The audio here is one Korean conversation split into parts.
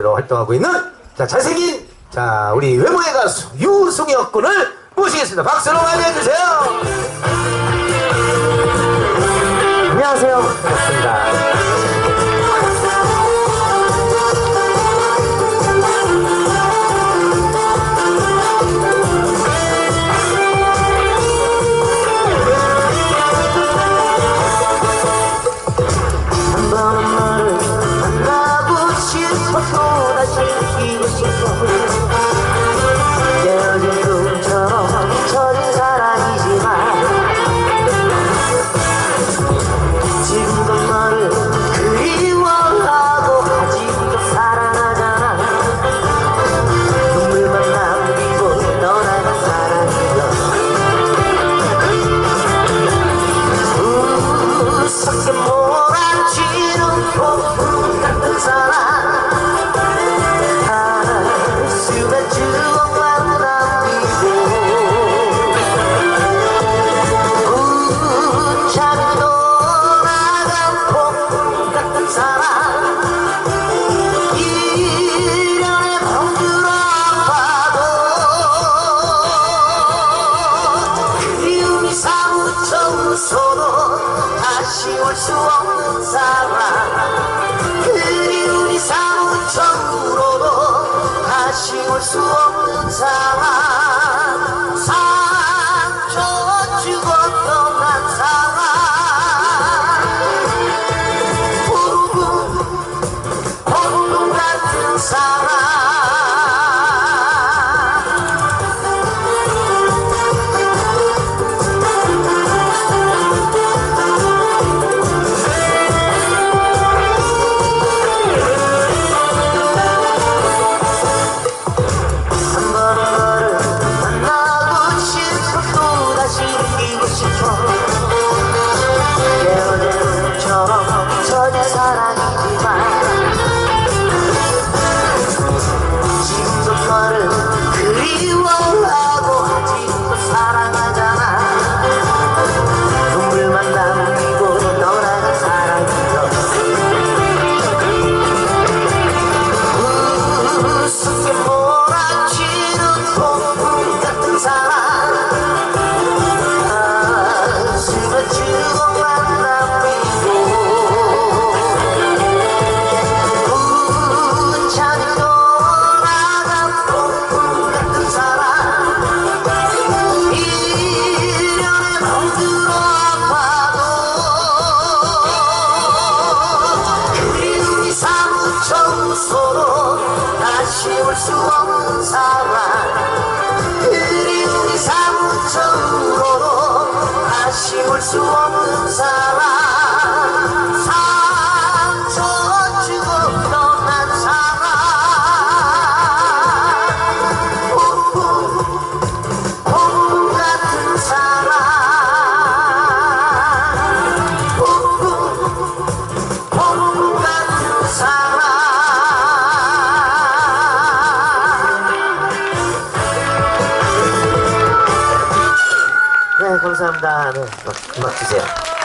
로 활동하고 있는 자 잘생긴 자 우리 외모의 가수 유승혁 군을 모시겠습니다. 박수로 환영해주세요. 안녕하세요. 반갑습니다. 수 없는 사랑. 그리운 이상은 천국으로도 다시 올 수 없는 사랑. So you. 네, 감사합니다. 네, 음악, 주세요.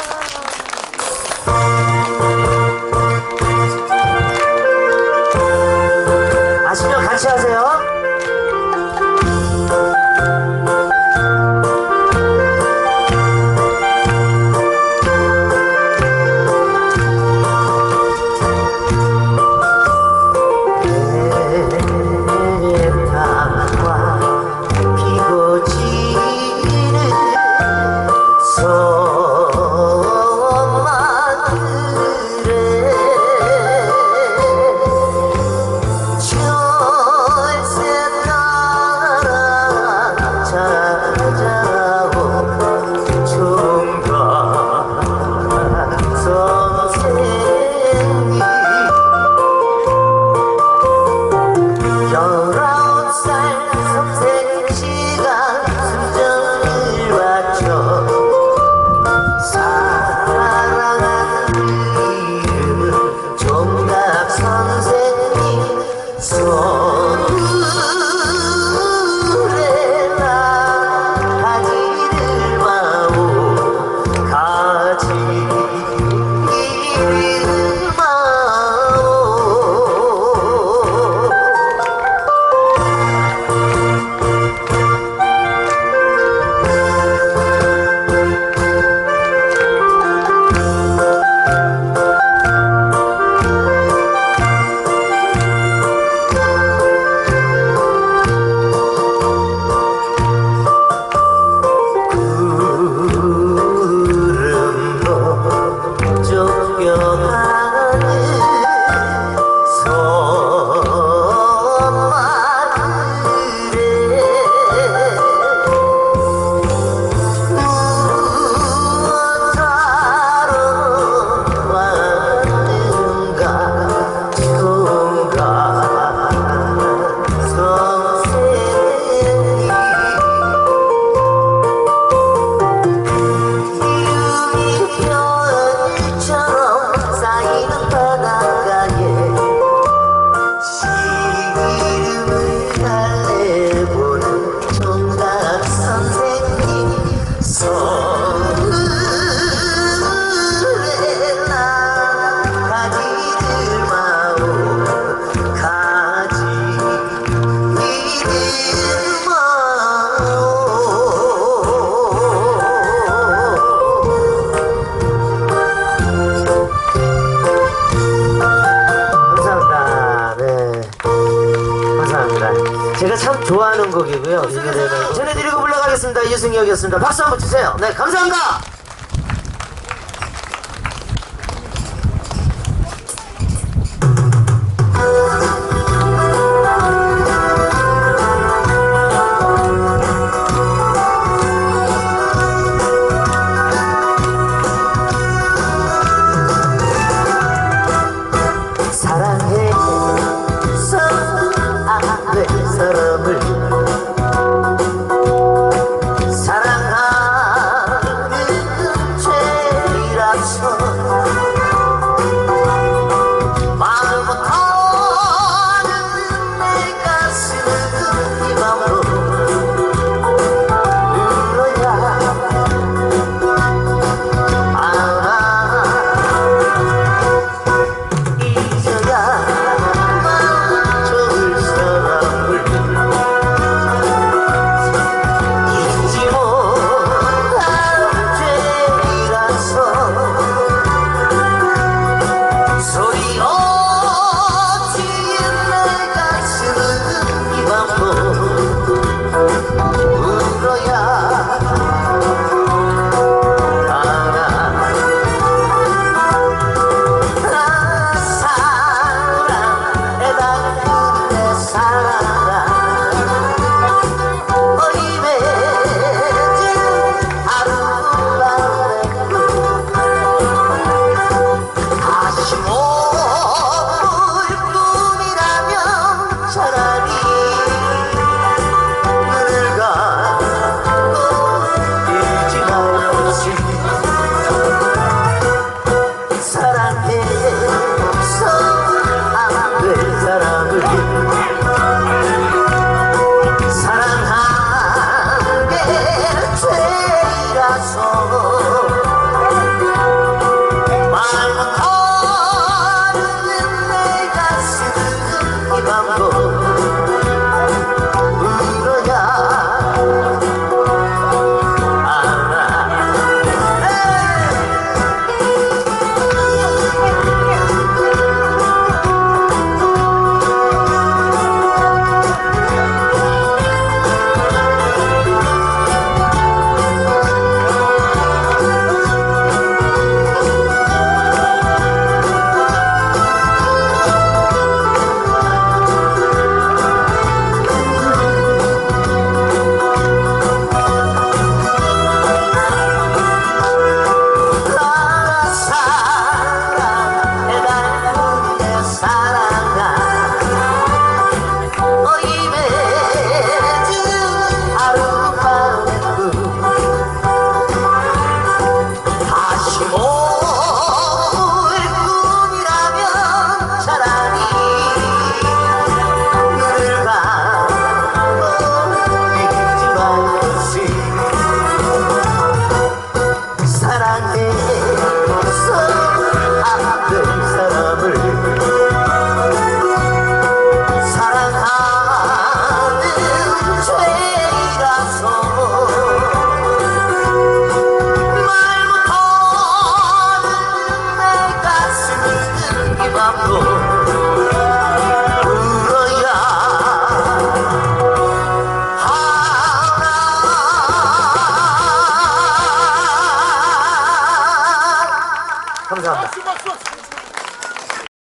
좋아하는 곡이고요. 이 노래는 전해드리고 불러가겠습니다. 유승혁이었습니다. 박수 한번 주세요. 네, 감사합니다.